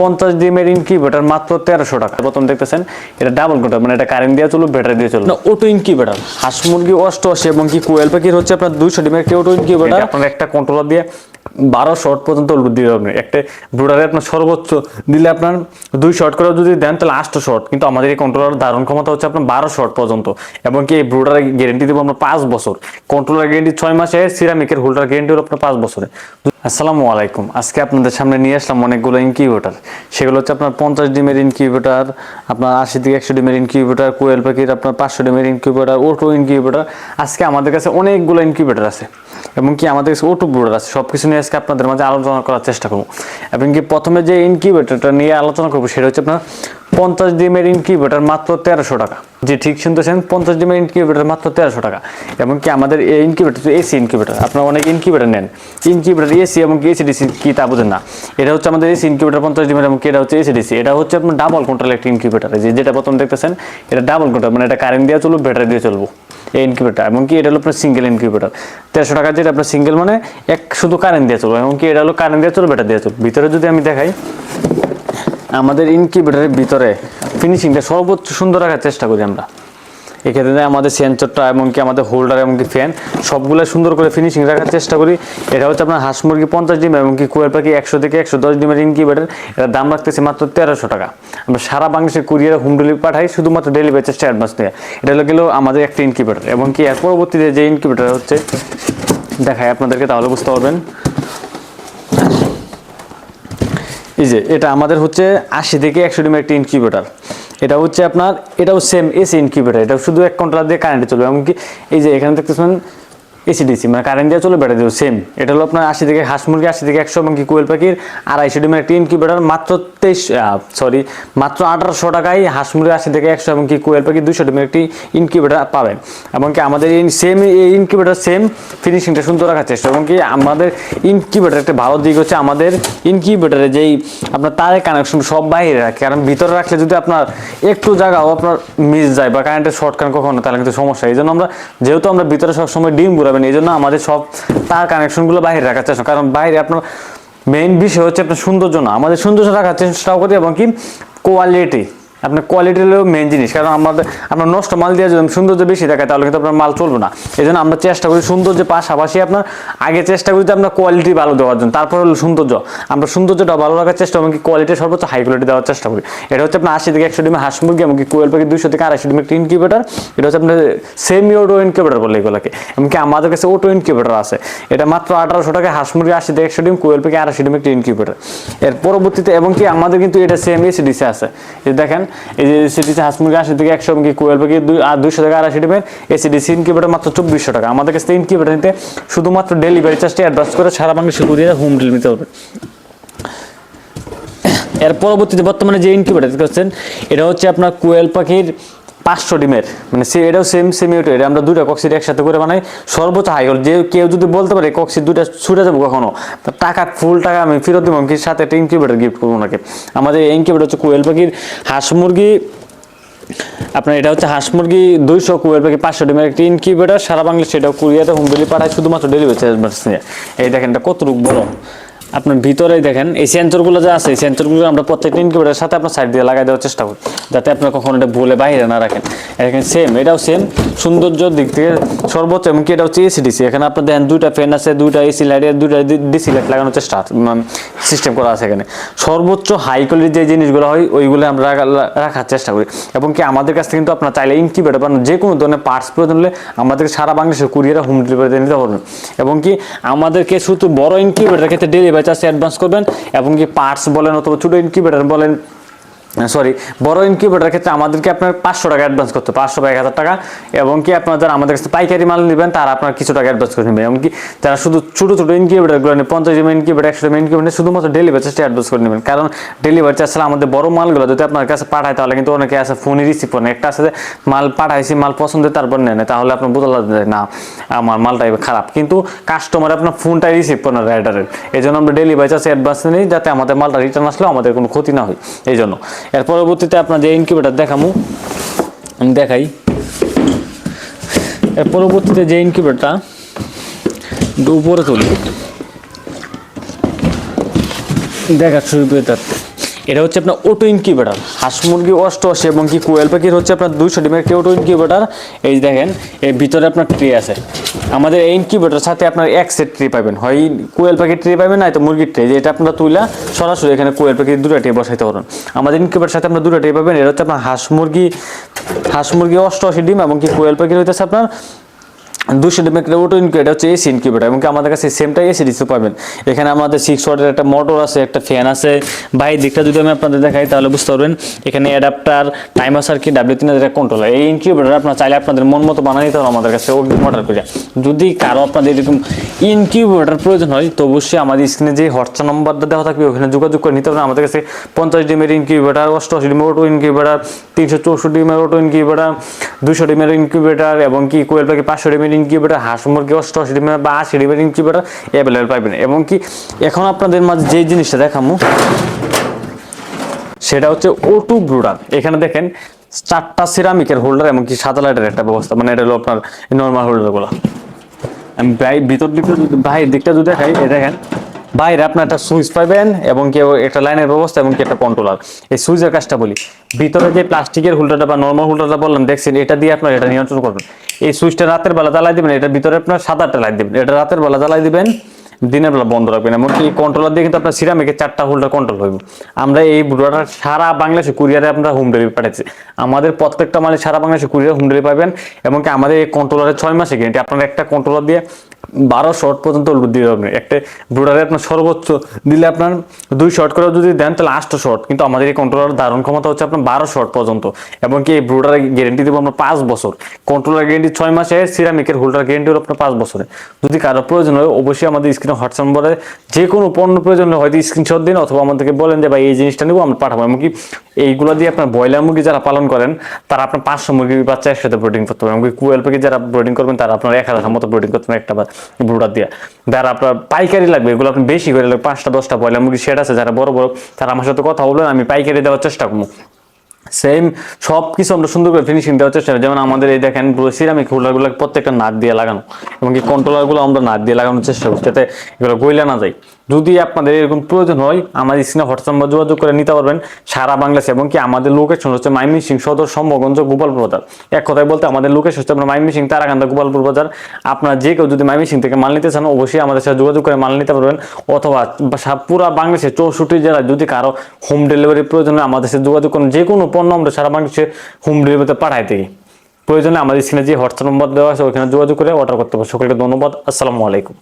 পঞ্চাশ ডিমের ইনকিউবেটার মাত্র তেরোশো টাকা। প্রথম দেখতেছেন এটা ডাবল কোটার মানে এটা কারেন্ট দিয়ে চলবে ব্যাটারি দিয়ে না অটো ইনকিউবেটার হাঁস মুরগি অষ্টআশি এবং কি কোয়েল পাখির হচ্ছে আপনার দুইশো ডিমের কি অটো ইনকিউবেটার আপনার একটা কন্ট্রোলার দিয়ে বারো শট পর্যন্ত দিতে পারবেন একটা ব্রুডারে আপনার সর্বোচ্চ দিলে আপনার দুই শট করে যদি দেন, তাহলে আটশো শট কিন্তু আমাদের এই কন্ট্রোলার ধারণ ক্ষমতা হচ্ছে আপনার বারো শট পর্যন্ত। এবং কি এই ব্রুডারের গ্যারেন্টি দেবো আমরা পাঁচ বছর। কন্ট্রোলার গ্যারেন্টি ছয় মাসে সিরামিকের হোল্ডার গ্যারেন্টি হলো আপনার পাঁচ বছরে। আসসালামু আলাইকুম। আজকে আপনাদের সামনে নিয়ে আসলাম অনেকগুলো ইনকিউবেটার সেগুলো হচ্ছে আপনার পঞ্চাশ ডিমের ইনকিউবেটার আপনার আশি থেকে একশো ডিমের ইনকিউবেটার কোয়েল পাখির আপনার পাঁচশো ডিমের ইনকিউবেটার ওটো ইনকিউবেটার আজকে আমাদের কাছে অনেকগুলো ইনকিউবেটার আছে। এবং কি আমাদের কাছে ওটু ব্রুডার আছে সব কিছু নিয়ে আজকে আপনাদের মাঝে আলোচনা করার চেষ্টা করব। এবং কি প্রথমে যে ইনকিউবেটারটা নিয়ে আলোচনা করব, সেটা হচ্ছে আপনার পঞ্চাশ ডিমের ইনকিউবেটার মাত্র তেরোশো টাকা। যে ঠিক শুনতেছেন? পঞ্চাশ ডিমের ইনকিউবেটার মাত্র তেরোশো টাকা। এবং কি আমাদের এই ইনকিউবেটার এসি ইনকিউবেটার আপনারা অনেক ইনকিউবেটার নেন। ইনকিউবেটার এসি এবং কি এসি ডিসি কি তা বোঝেন না। এটা হচ্ছে আমাদের এসি ইনকিউবেটার পঞ্চাশ ডিমের এবং এটা হচ্ছে এসি ডিসি এটা হচ্ছে আপনার ডাবল কন্ট্রোল একটা ইনকিউবেটার যে যেটা প্রথম দেখতেছেন, এটা ডাবল কন্ট্রোল মানে এটা কারেন্ট দিয়ে চলবো ব্যাটারি দিয়ে চলবো। এই ইনকিউবেটার এবং কি এটা হলো আপনার সিঙ্গেল ইনকিউবেটার তেরোশো টাকা যেটা আপনার সিঙ্গেল মানে এক শুধু কারেন্ট দিয়ে চলবে, এমনকি এটা হলো কারেন্ট দিয়ে চলবে, এটা দিয়ে চলবে। ভিতরে যদি আমি দেখাই, আমাদের ইনকিউবেটারের ভিতরে ফিনিশিংটা সর্বোচ্চ সুন্দর রাখার চেষ্টা করি আমরা। এক্ষেত্রে আমাদের সেন্সরটা এমনকি আমাদের হোল্ডার এমনকি ফ্যান সবগুলো সুন্দর করে ফিনিশিং রাখার চেষ্টা করি। এটা হচ্ছে আপনার হাঁস মুরগি পঞ্চাশ ডিম এমনকি কুয়ের পাখি একশো থেকে একশো দশ ডিমের ইনকিউবেটার এটার দাম রাখতেছে মাত্র তেরোশো টাকা। আমরা সারা বাংলাদেশে কুরিয়ার হোম ডেলিভারি পাঠাই, শুধুমাত্র ডেলিভারি চার্জটা অ্যাডভান্স নিয়ে। এটা হলো গেলো আমাদের একটা ইনকিউবেটার এবং কি এর পরবর্তীতে যে ইনকিউবেটার হচ্ছে দেখায় আপনাদেরকে তাহলে বুঝতে পারবেন। এই যে, এটা আমাদের হচ্ছে আশি থেকে একশো ডিমের একটি ইনকিউবেটার এটা হচ্ছে আপনার, এটাও সেম এসি ইনকিউবেটার এটা শুধু এক কন্ট্রোলার দিয়ে কারেন্ট চলবে। এমনকি এই যে এখানে দেখতেছেন এসিডিসি মানে কারেন্ট দিয়ে চলে ব্যাটারি সেম এটা হলো আপনার আশি থেকে, হাঁস মুরগি আশি থেকে একশো এমনকি কোয়েল পাখির আড়াইশো ডিমের একটি ইনকিউবেটার মাত্র তেইশ সরি মাত্র আঠারোশো টাকায় হাঁস মুরগি আশি থেকে একশো এমনকি কোয়েল পাখি দুশো ডিমের একটি ইনকিউবেটার পাবেন। এমনকি আমাদের এই সেম এই ইনকিউবেটার সেম ফিনিশিংটা সুন্দর রাখার চেষ্টা। এমনকি আমাদের ইনকিউবেটার একটা ভালো দিক হচ্ছে আমাদের ইনকিউবেটারে যেই আপনার তারের কানেকশন সব বাইরে রাখে। কারণ ভিতরে রাখলে যদি আপনার একটু জায়গাও আপনার মিস যায় বা কারেন্টের শর্ট কারেন্ট কখনো, তাহলে কিন্তু সমস্যা এই জন্য আমরা, যেহেতু আমরা ভিতরে সবসময় ডিম ঘুরাবেন এই জন্য আমাদের সব তার কানেকশনগুলো বাইরে রাখার চেষ্টা কারণ বাইরে আপনার মেইন বিষয় হচ্ছে আপনার সৌন্দর্য না। আমাদের সৌন্দর্য রাখার চেষ্টাও করি এবং কি কোয়ালিটি আপনার কোয়ালিটি হলো মেন জিনিস। কারণ আমাদের, আমরা নষ্ট মাল দিয়ে যদি সৌন্দর্য বেশি দেখায়, তাহলে কিন্তু আপনার মাল চলবে না। এই জন্য আমরা চেষ্টা করি সৌন্দর্যের পাশাপাশি আপনার, আগে চেষ্টা করি যে আপনার কোয়ালিটি ভালো দেওয়ার জন্য। তারপর হলো সৌন্দর্য। আমরা সৌন্দর্যটা ভালো রাখার চেষ্টা এমনকি কোয়ালিটি সর্বোচ্চ হাই কোয়ালিটি দেওয়ার চেষ্টা করি। এটা হচ্ছে আপনার আশি থেকে একশো ডিমের হাঁস মুরগি, এমনকি কোয়েল পাখি দুশো থেকে আড়াইশো ডিমের একটা ইনকিউবেটার এটা হচ্ছে আপনার সেমি অটো ইনকিউবেটার বলে এগুলোকে। এমনকি আমাদের কাছে অটো ইনকিউবেটার আছে। এটা মাত্র আঠারোশো টাকা হাঁস মুরগি, আশি থেকে একশো ডিম, কোয়েল পাখি আড়াইশো ডিমের একটা ইনকিউবেটার এর পরবর্তীতে, এবং কি আমাদের কিন্তু এটা সেম এসিডিসি আছে। দেখেন এই যে এসিডিসি হাঁস মুরগি আশি থেকে একশো এমনকি কোয়েল পাখি দুইশো থেকে আড়াইশো ডিমের এসিডিসি ইনকিউবেটার মাত্র চব্বিশশো টাকা। আমাদের কাছে ইনকিউবেটার নিতে শুধুমাত্র ডেলিভারি চার্জটা অ্যাডভান্স করে সারা বাংলাদেশে দিয়ে হোম ডেলিভারি নিতে হবে। এর পরবর্তীতে বর্তমানে যে ইনকিউবেটার করছেন এটা হচ্ছে আপনার কুয়েল পাখির পাঁচশো ডিমের। মানে সে এটাও সেম সেমি এটা আমরা দুটো কক্সিট একসাথে করে বানাই। সর্বোচ্চ হাই হল যে কেউ যদি বলতে পারে কক্সিট দুটা ছুটে যাব কখনো টাকা ফুল টাকা আমি ফেরত দেবো কি সাথে একটা ইনকিউবেটার গিফট করব ওনাকে। আমাদের ইনকিউবেটার হচ্ছে কোয়েল পাখির হাঁস মুরগি। আপনার এটা হচ্ছে হাঁস মুরগি দুইশো, কুয়েল পাখি পাঁচশো ডিমের একটি ইনকিউবেটার সারা বাংলা সেটাও কুরিয়াতে হোম ডেলিভারি পাঠায় শুধুমাত্র ডেলিভারি চার্জ নিয়ে এই দেখেন এটা কতটুকু বড়। আপনার ভিতরে দেখেন, এই সেন্সরগুলো যে আছে, এই সেন্সরগুলো আমরা প্রত্যেকটা ইনকিউবেটারের সাথে আপনার সাইড দিয়ে লাগাই দেওয়ার চেষ্টা করি, যাতে আপনার কখনো এটা ভুলে বাইরে না রাখেন। এখানে সেম এটাও সেম সৌন্দর্য দিক থেকে সর্বোচ্চ, এমনকি এটা হচ্ছে এসি ডিসি এখানে আপনার দেখেন, দুইটা ফ্যান আছে, দুইটা এসি লাইট দুইটা ডিসি লাইট লাগানোর চেষ্টা সিস্টেম করা আছে এখানে। সর্বোচ্চ হাই কোয়ালিটির যে জিনিসগুলো হয়, ওইগুলো আমরা রাখা- রাখার চেষ্টা করি। এবং কি আমাদের কাছ থেকে কিন্তু আপনার চাইলে ইনকিউবেটার বা যে কোনো ধরনের পার্টস প্রয়োজন হলে আমাদের সারা বাংলাদেশের কুরিয়ারে হোম ডেলিভারি নিতে পারবেন। এবং কি আমাদেরকে শুধু বড় ইনকিউবেটার ক্ষেত্রে ডেলিভারি চার্জ অ্যাডভান্স করবেন এবং কি পার্টস বলেন অথবা ছোটো ইনকিউবেটার বলেন সরি বড় ইনকিউবেটার ক্ষেত্রে আমাদেরকে আপনার পাঁচশো টাকা অ্যাডভান্স করতে হবে, পাঁচশো বা এক হাজার টাকা। এবং কি আপনার যারা আমাদের কাছে পাইকারি মাল নেবেন, তারা আপনার কিছু টাকা অ্যাডভান্স করে নেবেন। এমনকি যারা শুধু ছোটো ছোটো ইনকিউবেটারগুলো নেন পঞ্চাশ জিবি ইনকিউবেটার একশো জিবি ইনকিউবেটার শুধুমাত্র ডেলিভারি চার্জটা অ্যাডভান্স করে নেবেন। কারণ ডেলিভারি চার্জ ছাড়া আমাদের বড় মালগুলো যদি আপনার কাছে পাঠায়, তাহলে কিন্তু অনেকে আছে ফোনে রিসিভ করেন একটা আছে মাল পাঠাইছি, মাল পছন্দের তারপর নেন তাহলে আপনার বোঝা যায় না, আমার মালটা খারাপ। কিন্তু কাস্টমার আপনার ফোনটা রিসিভ করেন রাইডারের এই জন্য আমরা ডেলিভারি চার্জ অ্যাডভান্স নিই, যাতে আমাদের মালটা রিটার্ন আসলেও আমাদের কোনো ক্ষতি না হয়। এই জন্য এর পরবর্তীতে আপনার যে ইনকিউবেটার দেখামু। আমি দেখাই। এর পরবর্তীতে যে ইনকিউবেটারটা উপরে তুলি দেখা শুরু করে তার এটা হচ্ছে আপনার অটো ইনকিউবেটার হাঁস মুরগি অষ্ট অষ্টআশি এবং কি কোয়েল পাখির হচ্ছে আপনার দুইশো ডিমের একটি অটো ইনকিউবেটার এই দেখেন, এর ভিতরে আপনার ট্রে আছে। আমাদের এই ইনকিউবেটার সাথে আপনার এক সেট ট্রে পাবেন। হয় কোয়েল পাখির ট্রে পাবেন না তো মুরগির ট্রে যেটা আপনারা তুইলা সরাসরি এখানে কোয়েল পাখির দুটো ট্রে বসাইতে পারেন আমাদের ইনকিউবেটার সাথে আপনার দুটো ট্রে পাবেন। এটা হচ্ছে আপনার হাঁস মুরগি হাঁস মুরগি অষ্ট অষ্টআশি ডিম এবং কি কোয়েল পাখির হইতেছে আপনার দুশো ডিমের ওটো ইনকিউবেটার হচ্ছে এসি ইনকিউবেটার এবং আমাদের কাছে সেমটা এসি ডিসি পাবেন এখানে আমাদের সিক্স ওয়াটের একটা মোটর আছে, একটা ফ্যান আছে। বাইরের দিকটা যদি আমি আপনাদের দেখাই, তাহলে বুঝতে পারবেন, এখানে অ্যাডাপ্টার টাইমার সার্কিট ডাব্লিউ তিন হাজার কন্ট্রোলার এই ইনকিউবেটার আপনার চাইলে আপনাদের মন মতো বানিয়ে নিতে হবে আমাদের কাছে অর্ডার করে। যদি কারও আপনাদের এরকম ইনকিউবেটার প্রয়োজন হয়, তো অবশ্যই আমাদের স্ক্রিনে যে হোয়াটসঅ্যাপ নম্বরটা দেওয়া থাকবে, ওখানে যোগাযোগ করে নিতে হবে আমাদের কাছে পঞ্চাশ ডিমের ইনকিউবেটার অষ্টআশি ডিমের অটো ইনকিউবেটার তিনশো চৌষট্টি ডিমের অটো ইনকিউবেটার দুশো ডিমের ইনকিউবেটার এবং কি কোয়েল পাখি পাঁচশো ডিমের ইনকিউবেটার হাঁস মুরগি অষ্টআশি ডিমের বা আশি ডিমের ইনকিউবেটার অ্যাভেলেবেল পাবেন এবং কি এখন আপনাদের মাঝে যে জিনিসটা দেখামো, সেটা হচ্ছে ওটু ব্রুডার এখানে দেখেন চারটা সিরামিকের হোল্ডার এবং কি সাদা লাইটের একটা ব্যবস্থা মানে এটা হলো আপনার নর্মাল হোল্ডারগুলো আমি ভিতর দিকটা যদি বাইরের দিকটা যদি দেখাই এটা দেখেন বাইরে আপনার একটা সুইচ পাবেন এবং কেউ একটা লাইনের ব্যবস্থা এবং একটা কন্ট্রোলার এই সুইচের কাজটা বলি, ভিতরে যে প্লাস্টিকের হোল্ডারটা বা নর্মাল হোল্ডারটা বললাম, দেখছেন, এটা দিয়ে আপনার এটা নিয়ন্ত্রণ করবেন। এই সুইচটা রাতের বেলা জ্বালাই দিবেন, এটার ভিতরে আপনার সাদাটা লাইট দিবেন, এটা রাতের বেলা জ্বালাই দিবেন, দিনের বেলা বন্ধ রাখবেন। এমনকি এই কন্ট্রোলার দিয়ে কিন্তু আপনার সিরামিকের চারটা হোল্ডার কন্ট্রোল হইব। আমরা এই বুড়োটা সারা বাংলাদেশে কুরিয়ারে আমরা হোম ডেলিভারি পাঠাচ্ছি আমাদের প্রত্যেকটা মানে সারা বাংলাদেশে কুরিয়ার হোম ডেলিভারি পাবেন এমনকি আমাদের এই কন্ট্রোলারের ছয় মাসে গ্যারেন্টি আপনারা একটা কন্ট্রোলার দিয়ে বারো শর্ট পর্যন্ত দিতে পারবেন একটা ব্রুডারে আপনার সর্বোচ্চ দিলে আপনার দুই শর্ট করে যদি দেন, তাহলে আটটা শর্ট কিন্তু আমাদের এই কন্ট্রোলার ধারণ ক্ষমতা হচ্ছে আপনার বারো শর্ট পর্যন্ত। এবং কি এই ব্রুডারের গ্যারেন্টি দেবো আমরা পাঁচ বছর। কন্ট্রোলার গ্যারেন্টি ছয় মাসে সিরামিকের হোল্ডার গ্যারেন্টি হলো আপনার পাঁচ বছরে। যদি কারও প্রয়োজন হয়, অবশ্যই আমাদের স্ক্রিনে হোয়াটসঅ্যাপ নম্বরে যে কোনো পণ্য প্রয়োজন হলে হয়তো স্ক্রিনশট দিন, অথবা আমাদেরকে বলেন যে, ভাই, এই জিনিসটা নেব, আমরা পাঠাবো। এমনকি এইগুলো দিয়ে আপনার ব্রয়লার মুরগি যারা পালন করেন, তারা আপনার পাঁচশো মুরগি বাচ্চা একসাথে ব্রিডিং করতে পারবেন এমনকি কুয়েল যারা ব্রিডিং করবেন, তারা আপনার এক হাজার মতো ব্রিডিং করতে পারেন একটা ব্রুডার দিয়ে। যারা আপনার পাইকারি লাগবে, এগুলো আপনি বেশি করে লাগবে, পাঁচটা, দশটা পয়লা মুরগি সেট আছে, যারা বড় বড়, তারা আমার সাথে কথা বলবেন, আমি পাইকারি দেওয়ার চেষ্টা করব। সেম সব কিছু আমরা সুন্দর করে ফিনিশিং দেওয়ার চেষ্টা যেমন আমাদের এই দেখেন পুরো সিরামিক হোল্ডারগুলো প্রত্যেকটা নাট দিয়ে লাগানো, এবং কন্ট্রোলারগুলো আমরা নাট দিয়ে লাগানোর চেষ্টা করছি, যাতে এগুলো গইলা না যায়। যদি আপনাদের এরকম প্রয়োজন হয় আমাদের স্ক্রিনে হোয়াটসঅ্যাপ বা যোগাযোগ করে নিতে পারবেন। সারা বাংলাদেশ এবং কি আমাদের লোকেশন হচ্ছে মাইমিসিং সদর সম্ভগঞ্জ গোপালপুর বাজার। এক কথায় বলতে আমাদের লোকেশন হচ্ছে আমরা মাইমিসিং তারাকান্দা গোপালপুর বাজার। আপনারা যে কেউ যদি মাইমিসিং থেকে মাল নিতে চান, অবশ্যই আমাদের সাথে যোগাযোগ করে মাল নিতে পারবেন। অথবা পুরা বাংলাদেশের চৌষট্টি জেলায় যদি কারও হোম ডেলিভারি প্রয়োজন হয়, আমাদের সাথে যোগাযোগ করুন। যে কোনো পণ্য আমরা সারা বাংলাদেশে হোম ডেলিভারিতে পাঠাই থাকি। প্রয়োজনে আমাদের স্ক্রিনে যে হোয়াটসঅ্যাপ নম্বর দেওয়া আছে, ওইখানে যোগাযোগ করে অর্ডার করতে পারব সকলকে ধন্যবাদ। আসসালামু আলাইকুম।